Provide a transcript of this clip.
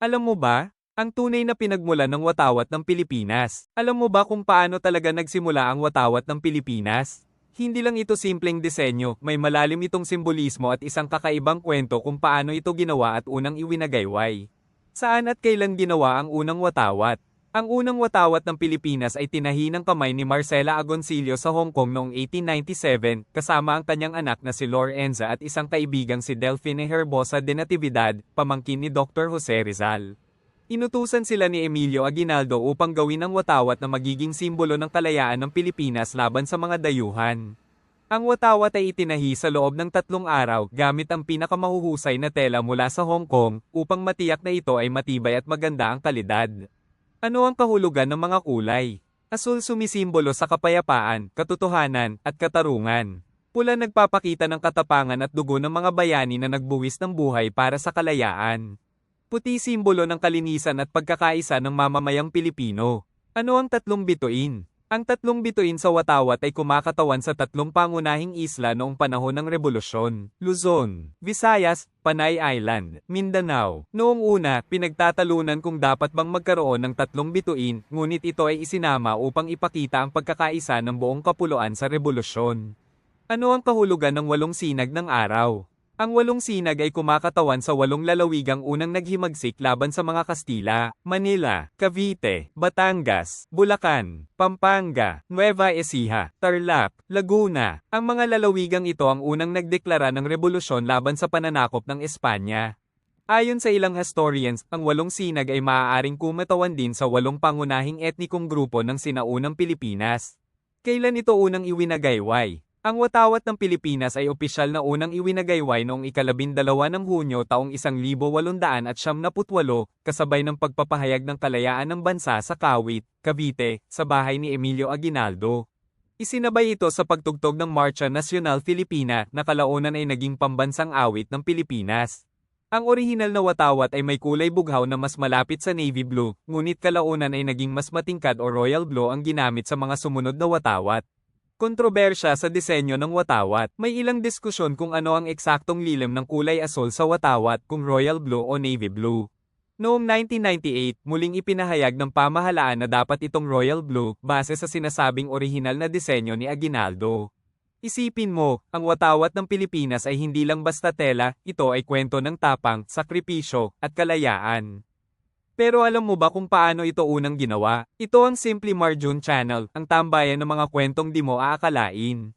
Alam mo ba, ang tunay na pinagmula ng watawat ng Pilipinas. Alam mo ba kung paano talaga nagsimula ang watawat ng Pilipinas? Hindi lang ito simpleng disenyo, may malalim itong simbolismo at isang kakaibang kwento kung paano ito ginawa at unang iwinagayway. Saan at kailan ginawa ang unang watawat? Ang unang watawat ng Pilipinas ay tinahi ng kamay ni Marcela Agoncillo sa Hong Kong noong 1897 kasama ang kanyang anak na si Lorenza at isang kaibigang si Delfine Herbosa de Natividad, pamangkin ni Dr. Jose Rizal. Inutusan sila ni Emilio Aguinaldo upang gawin ang watawat na magiging simbolo ng kalayaan ng Pilipinas laban sa mga dayuhan. Ang watawat ay itinahi sa loob ng tatlong araw gamit ang pinakamahuhusay na tela mula sa Hong Kong upang matiyak na ito ay matibay at maganda ang kalidad. Ano ang kahulugan ng mga kulay? Asul sumisimbolo sa kapayapaan, katotohanan, at katarungan. Pula nagpapakita ng katapangan at dugo ng mga bayani na nagbuwis ng buhay para sa kalayaan. Puti simbolo ng kalinisan at pagkakaisa ng mamamayang Pilipino. Ano ang tatlong bituin? Ang tatlong bituin sa Watawat ay kumakatawan sa tatlong pangunahing isla noong panahon ng Rebolusyon. Luzon, Visayas, Panay Island, Mindanao. Noong una, pinagtatalunan kung dapat bang magkaroon ng tatlong bituin, ngunit ito ay isinama upang ipakita ang pagkakaisa ng buong kapuluan sa Rebolusyon. Ano ang kahulugan ng walong sinag ng araw? Ang walong sinag ay kumakatawan sa walong lalawigang unang naghimagsik laban sa mga Kastila, Manila, Cavite, Batangas, Bulacan, Pampanga, Nueva Ecija, Tarlac, Laguna. Ang mga lalawigang ito ang unang nagdeklara ng rebolusyon laban sa pananakop ng Espanya. Ayon sa ilang historians, ang walong sinag ay maaaring kumatawan din sa walong pangunahing etnikong grupo ng sinaunang Pilipinas. Kailan ito unang iwinagayway? Ang watawat ng Pilipinas ay opisyal na unang iwinagayway noong ikalabindalawa ng Hunyo taong 1878 kasabay ng pagpapahayag ng kalayaan ng bansa sa Kawit, Cavite, sa bahay ni Emilio Aguinaldo. Isinabay ito sa pagtugtog ng Marcha Nacional Filipina na kalaunan ay naging pambansang awit ng Pilipinas. Ang orihinal na watawat ay may kulay bughaw na mas malapit sa navy blue, ngunit kalaunan ay naging mas matingkad o royal blue ang ginamit sa mga sumunod na watawat. Kontrobersya sa disenyo ng watawat. May ilang diskusyon kung ano ang eksaktong lilim ng kulay asol sa watawat kung royal blue o navy blue. Noong 1998, muling ipinahayag ng pamahalaan na dapat itong royal blue base sa sinasabing orihinal na disenyo ni Aguinaldo. Isipin mo, ang watawat ng Pilipinas ay hindi lang basta tela, ito ay kwento ng tapang, sakripisyo, at kalayaan. Pero alam mo ba kung paano ito unang ginawa? Ito ang Simply Marjun Channel, ang tambayan ng mga kwentong di mo aakalain.